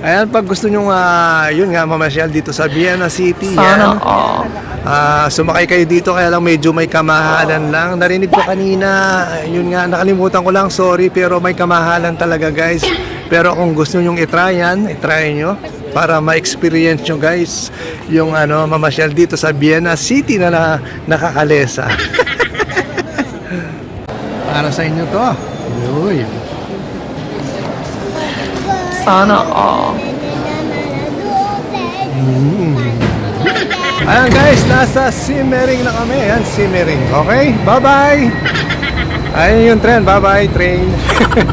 Ayan, pag gusto nyo nga, yun nga, mamasyal dito sa Vienna City. Sana yan. all. Ah, sumakay kayo dito kaya lang medyo may kamahalan lang. Narinig ko kanina, yun nga, nakalimutan ko lang, sorry, pero may kamahalan talaga guys. Pero kung gusto nyong itry yan, itry nyo para ma-experience nyo guys yung ano, mamasyal dito sa Vienna City na, na nakakalesa. para sa inyo to. Uy. Sana all. Ayan guys, nasa simmering na kami. Ayan, simmering. Okay? Bye-bye! Ayan yung train. Bye-bye, train.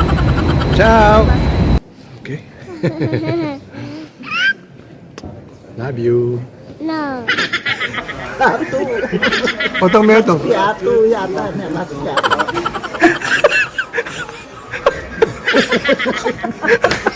Ciao! Okay. Love you. No. Otong meto. Yato yata mas yato.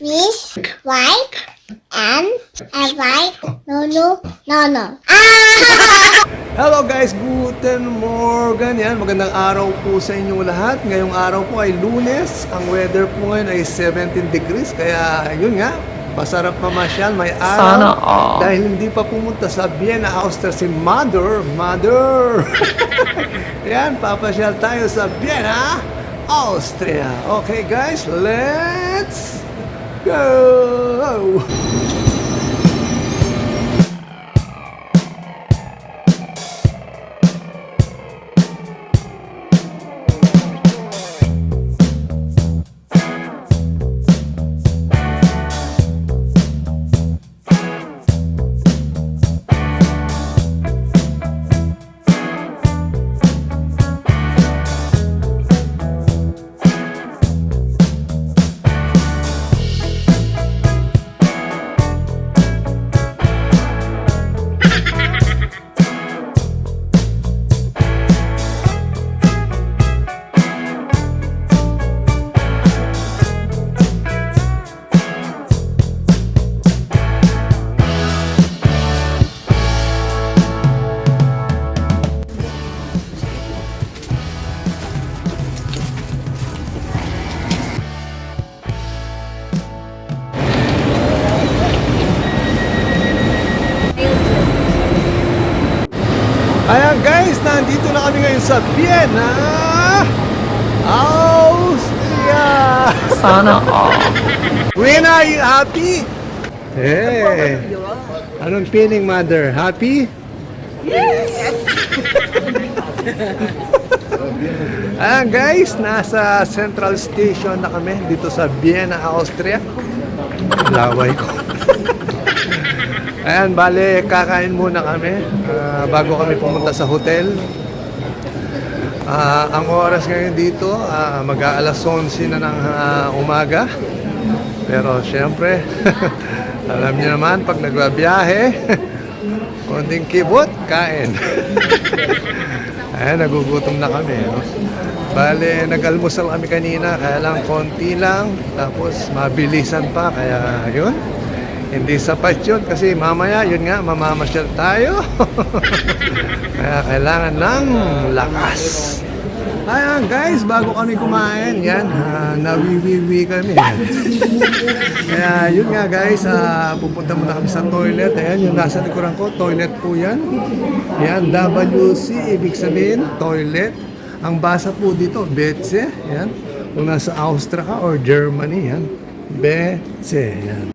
Miss White and a white no no no no. Ah! Hello guys, guten morgen. Yan, magandang araw po sa inyong lahat. Ngayong araw po ay lunes. Ang weather po ngayon ay 17 degrees. Kaya yun nga, masarap mamasyal, may araw. Sana all. Dahil hindi pa pumunta sa Vienna, Austria si Mother. Mother! Yan, papasyal tayo sa Vienna, Austria. Okay guys, let's go! Sana all. When are you happy? Hey. Anong feeling, mother? Happy? Ayan guys, nasa Central Station na kami dito sa Vienna, Austria. Laway ko. Ayan, bale, kakain muna kami ah, bago kami pumunta sa hotel. Ah, ang oras ngayon dito, ah, mag-aalas 11 na ng ah, umaga. Pero syempre, alam niyo naman, pag nagbabiyahe, konting kibot, kain. Ayan, nagugutom na kami. No? Bale, nag-almusal kami kanina, kaya lang konti lang, tapos mabilisan pa, kaya yun. Hindi sapat yun kasi mamaya, yun nga, mamamasyal tayo. kaya kailangan ng lakas. Ayan guys, bago kami kumain, yan, uh, nawiwiwi kami. Kaya yun nga guys, ah, pupunta muna kami sa toilet. Ayan, yung nasa likuran ko, toilet po yan. Yan, WC, ibig sabihin, toilet. Ang basa po dito, Betze. Yan. Kung nasa Austria ka or Germany, yan. Betze. Yan.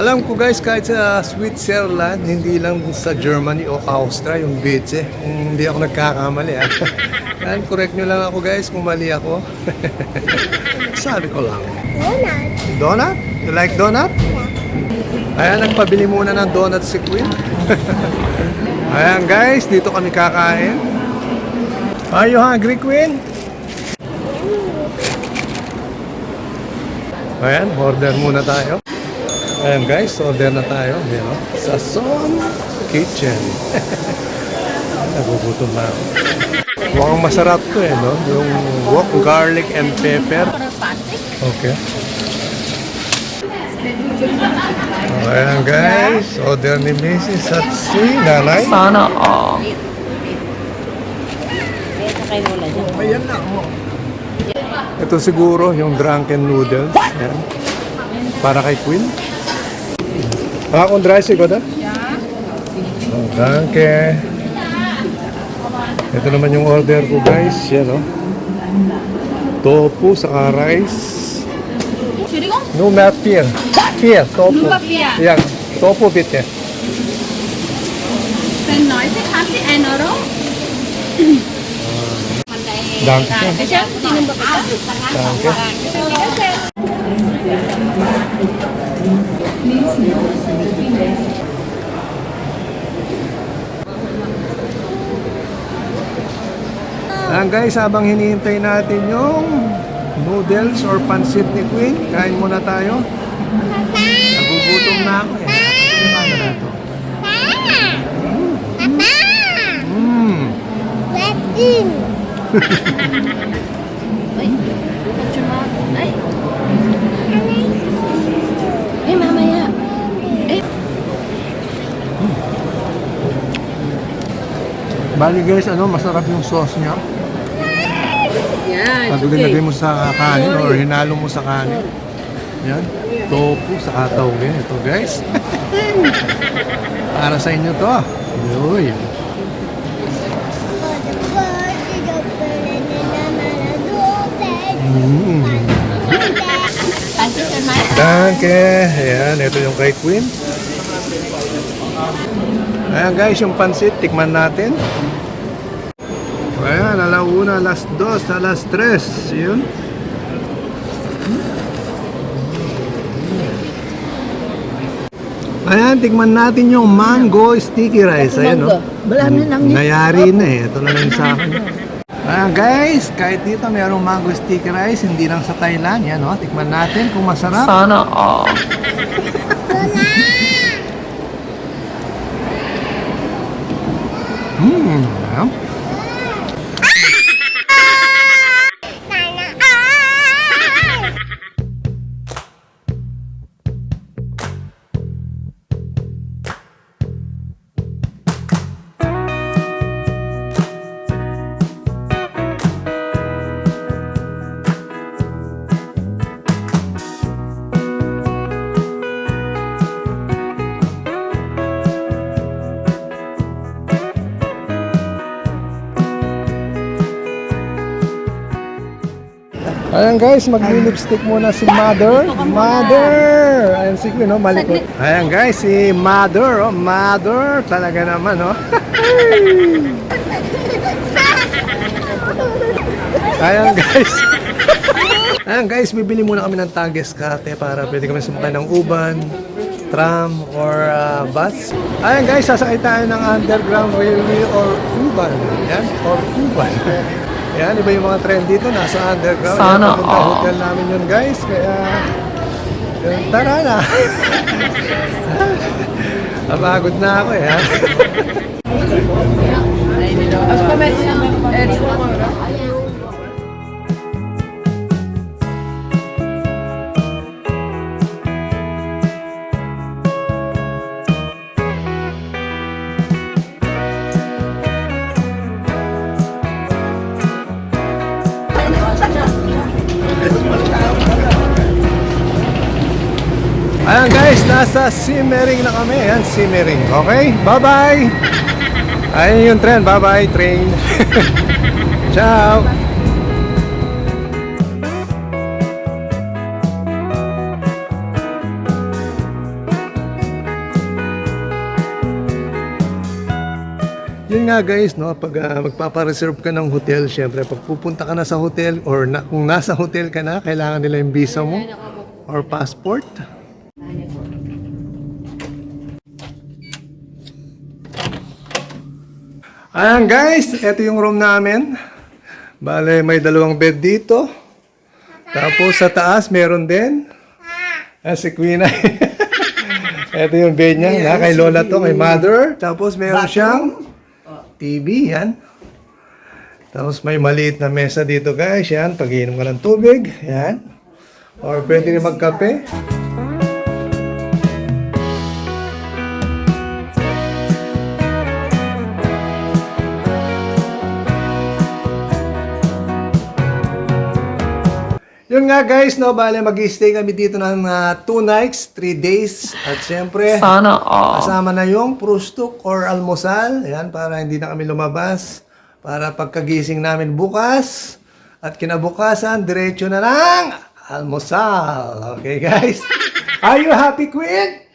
Alam ko guys, kahit sa Switzerland, hindi lang sa Germany o Austria yung Betze. Kung hindi ako nagkakamali. Ah. Yan, correct nyo lang ako guys kung mali ako. Sabi ko lang. Donut. Donut? You like donut? Ayan, nagpabili muna ng donut si Queen. Ayan guys, dito kami kakain. Are you hungry, Queen? Ayan, order muna tayo. Ayan guys, order na tayo. Ayan, oh. Sa Son Kitchen. nagugutom na ako. Mukhang masarap to eh, no? Yung wok garlic and pepper. Okay. Ayan guys, order ni Mrs. at si Nanay. Sana all. Ito siguro yung drunken noodles. Ayan. Para kay Queen. Ah, kung dry siguro da? Oh, danke. Ito naman yung order ko guys. Yan oh. Tofu sa rice. No map here. Here, tofu. Yan, tofu bitte. Sen Leute, habt ihr einen Euro? Danke. Siya, tingnan ba kita? Danke. Ayan guys, habang hinihintay natin yung noodles or pansit ni Queen, kain muna tayo. Nagugutom na ako eh. Ano na to? Papa! Mmm. Wedding! Eh, mamaya. Bali guys, ano, masarap yung sauce niya. Yan, Pag linagay mo sa kanin or hinalo mo sa kanin. Yan. Tofu sa katawin. Ito guys. Para sa inyo to. Uy. Mm. Danke. Ayan, ito yung kay Queen. Ayan guys, yung pansit, tikman natin. Ayan, alauna, alas dos, alas tres. Yun. Ayan, tikman natin yung mango sticky rice. Ayan, no? Marami nang Nayari na eh. Ito na lang sa akin. Ayan guys, kahit dito mayroong mango sticky rice, hindi lang sa Thailand. Yan, no? Tikman natin kung masarap. Sana all. Hmm, ayan. Ayan guys, magli-lipstick muna si Mother. Mother! Ayan si Queen, no? Malikot. Ayan guys, si Mother, oh. Mother, talaga naman, oh. Ayan guys. Ayan guys, bibili muna kami ng Tages Kate para pwede kami sumakay ng uban, tram, or uh, bus. Ayan guys, sasakay tayo ng underground railway or uban. Yan, or uban. Yan, iba yung mga trend dito, nasa underground. Sana Yan, all. hotel namin yun guys, kaya... Yun, tara na. Napagod na ako eh. ha? Ayan simmering na kami. Ayan, simmering. Okay, bye-bye. Ayun yung train. Bye-bye, train. Ciao. Yun nga guys, no, pag ah, magpapa-reserve ka ng hotel, syempre pag pupunta ka na sa hotel or na, kung nasa hotel ka na, kailangan nila yung visa mo or passport. Ayan guys, ito yung room namin. Bale, may dalawang bed dito. Tapos sa taas, meron din. Ah, si Queen ay. ito yung bed niya. na, kay Lola to, kay Mother. Tapos meron siyang TV, yan. Tapos may maliit na mesa dito guys, yan. Pag iinom ka ng tubig, yan. Or pwede rin magkape. Yun nga guys, no, bale mag-stay kami dito ng 2 nights, 3 days. At syempre, Sana all. kasama na yung prustuk or almusal. Yan, para hindi na kami lumabas. Para pagkagising namin bukas at kinabukasan, diretso na lang almusal. Okay guys? Are you happy, Queen?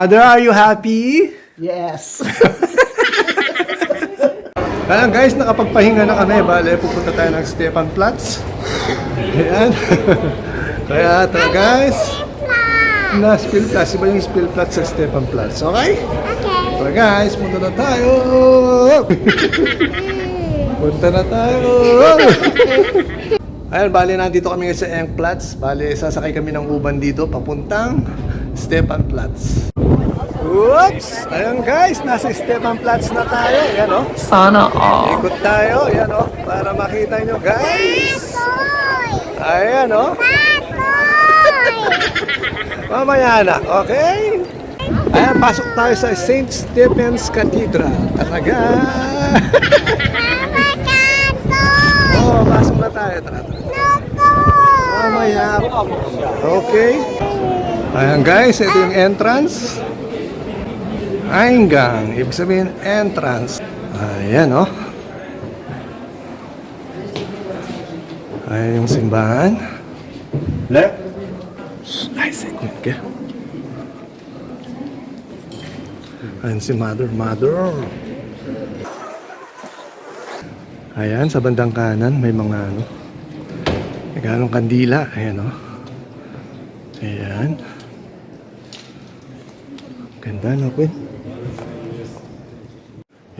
Mother, are you happy? Yes. Kaya guys, nakapagpahinga na kami. Bale, pupunta tayo ng Stefan Platz. Ayan. Kaya ito guys, na Spill Platz. Iba yung Spill Platz sa Stefan Platz. Okay? Okay. Tara guys, punta na tayo. punta na tayo. Ayan, bali nandito kami ngayon sa Engplatz. Bali, sasakay kami ng uban dito papuntang Stefan Platz. Oops! Ayan guys, nasa Stefan Platz na tayo. Ayan oh. Sana all. Ikot tayo, yan oh, para makita nyo guys. Ayan oh. Mamaya na, okay? Ayan, pasok tayo sa St. Stephen's Cathedral. Talaga. Oo, oh, pasok na tayo. Tara, tara. Mamaya. Okay. Ayan guys, ito yung entrance. Eingang, ibig sabihin entrance. Ayan, oh. Ayan yung simbahan. Left. Ay, second ka. Ayan si Mother, Mother. Ayan, sa bandang kanan may mga ano. May ganong kandila. Ayan, oh. Ayan. Ganda, no, Queen?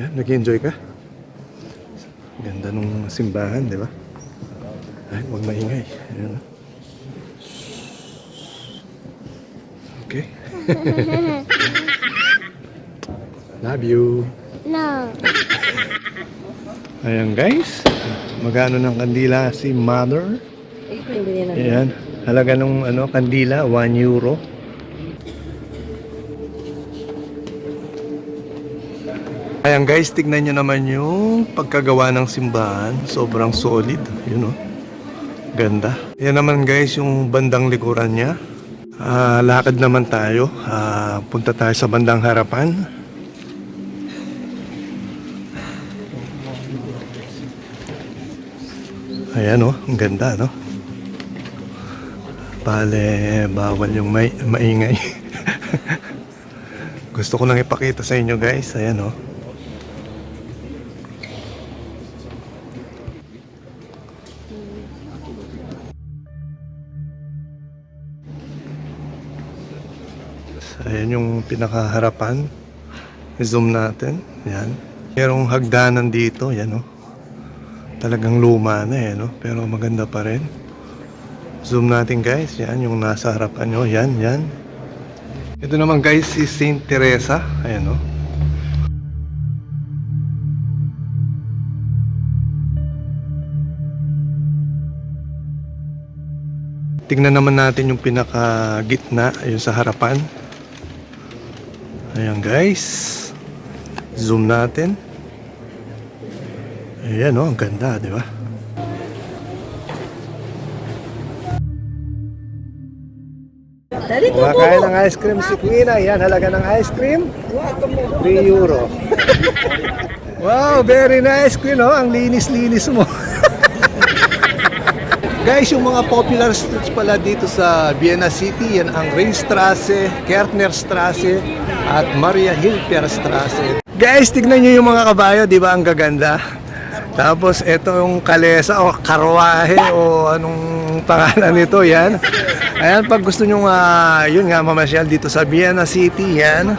Yan, nag-enjoy ka? Ganda nung simbahan, di ba? Ay, huwag maingay. Ayan. Okay. Love you. No. Ayan guys. Magano ng kandila si Mother? Ayan. Halaga ng ano, kandila, 1 euro. Ayan guys, tignan nyo naman yung pagkagawa ng simbahan. Sobrang solid. Yun oh. Ganda. Yan naman guys yung bandang likuran niya. Ah, lakad naman tayo. Ah, punta tayo sa bandang harapan. Ayan oh, ang ganda no. Bale, bawal yung may, maingay. Gusto ko lang ipakita sa inyo guys. Ayan oh. Ayan yung pinakaharapan. I-zoom natin. Yan. Merong hagdanan dito. Yan oh. Talagang luma na eh, no? Pero maganda pa rin. Zoom natin guys. Yan, yung nasa harapan nyo. Yan, yan. Ito naman guys, si Saint Teresa. Ayan, no? Tingnan naman natin yung pinaka gitna, yung sa harapan. Ayan guys. Zoom natin. Ayan oh, ang ganda, di ba? Kumakain ng ice cream si Queen. Ayan, halaga ng ice cream. 3 euro. wow, very nice Queen. Oh. Ang linis-linis mo. Guys, yung mga popular streets pala dito sa Vienna City, yan ang Ringstrasse, Kärtnerstrasse, at Maria Hilfer Strasse. Guys, tignan nyo yung mga kabayo, di ba ang gaganda? Tapos ito yung kalesa o karwahe o anong pangalan nito, yan. Ayan, pag gusto nyo nga, yun nga, mamasyal dito sa Vienna City, yan.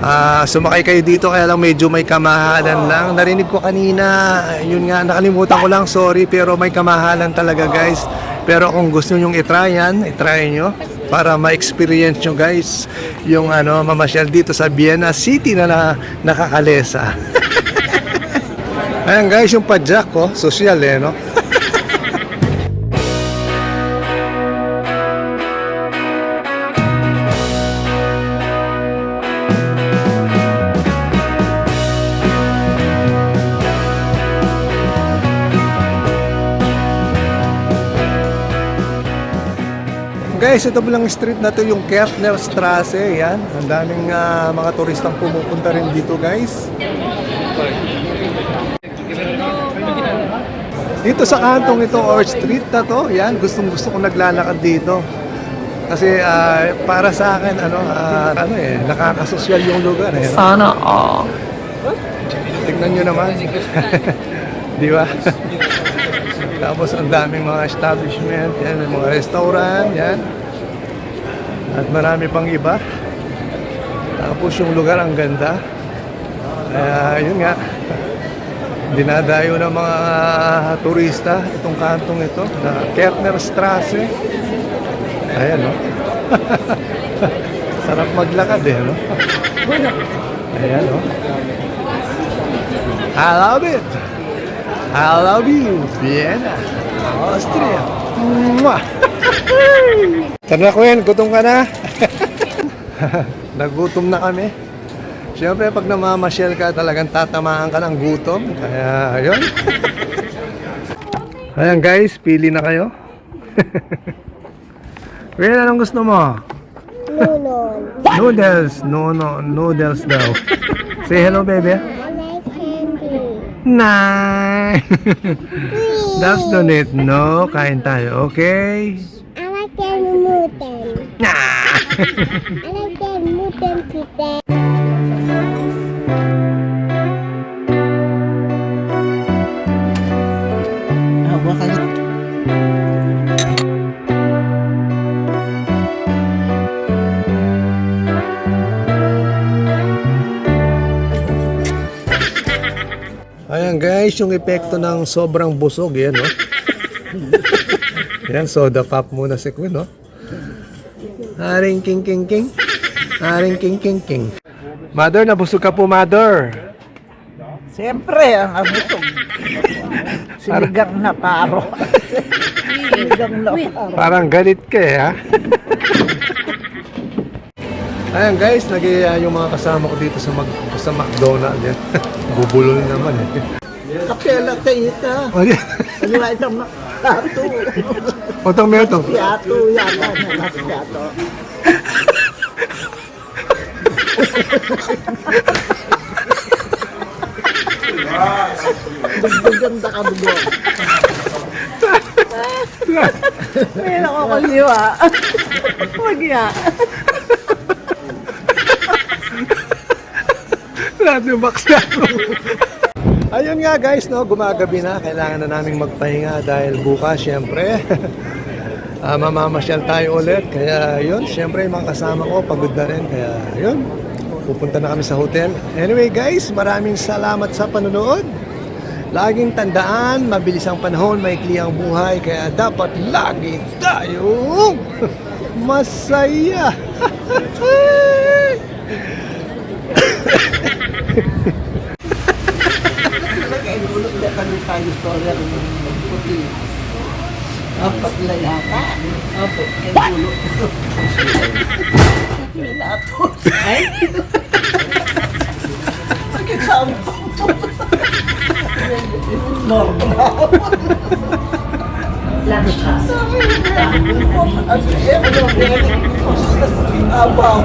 Ah, sumakay kayo dito kaya lang medyo may kamahalan lang. Narinig ko kanina, yun nga, nakalimutan ko lang, sorry, pero may kamahalan talaga guys. Pero kung gusto nyo itry yan, itry nyo. Para ma-experience nyo guys yung ano, mamasyal dito sa Vienna City na, na nakakalesa. Ayan guys, yung padjak ko, social eh, no? Guys, ito palang street na to yung Kertner Strasse. Yan. Ang daming ah, mga turistang pumupunta rin dito, guys. Dito sa kantong ito, or street na to, yan, gustong gusto ko naglalakad dito. Kasi ah, para sa akin, ano, ah, ano eh, nakakasosyal yung lugar eh. Sana all. Tingnan nyo naman. Di ba? Tapos ang daming mga establishment, yan, mga restaurant, yan. At marami pang iba. Tapos yung lugar ang ganda. Kaya yun nga. Dinadayo ng mga turista itong kantong ito na Kertner Strasse. Ayan, no? Sarap maglakad eh, no? Ayan, no? I love it. I love you, Vienna, Austria. Mwah! Tara Queen, gutom ka na? Nagutom na kami. Siyempre, pag namamasyal ka, talagang tatamaan ka ng gutom. Kaya, ayun. Ayan guys, pili na kayo. Queen, anong gusto mo? Noodles. Noodles. No, no, noodles daw. Say hello, baby. Nine. That's the it. No, kain tayo. Okay? I like the noodles. Nah. I like the noodles today. Guys, yung epekto ng sobrang busog, yan no? yan, soda pop muna si Queen, no? Haring king king king. Haring king king king. Mother, nabusog ka po, mother. Siyempre, ang abusog. Sinigang na paro. Sinigang na paro. Parang galit ka eh, ha? Ayan guys, lagi uh, yung mga kasama ko dito sa, mag, sa McDonald's. Yan. Bubulol naman eh. Kapela tita. Okay. Ano na itong piato. Otong meron to. Piato yata na mas piato. Ganda ka bugo. Ayun ako kaliwa. Magya. Lahat yung box na. Ayun nga guys, no, gumagabi na. Kailangan na naming magpahinga dahil bukas, syempre, ah, mamamasyal tayo ulit. Kaya yun, syempre, yung mga kasama ko, pagod na rin. Kaya yun, pupunta na kami sa hotel. Anyway guys, maraming salamat sa panonood. Laging tandaan, mabilis ang panahon, maikli ang buhay. Kaya dapat lagi tayong masaya. kami tayo storya ng puti. Apat na yata. Apo, kay ulo. Pinatos. Ay? Sa ampong. Normal. Ko, ano eh, ano eh, abaw.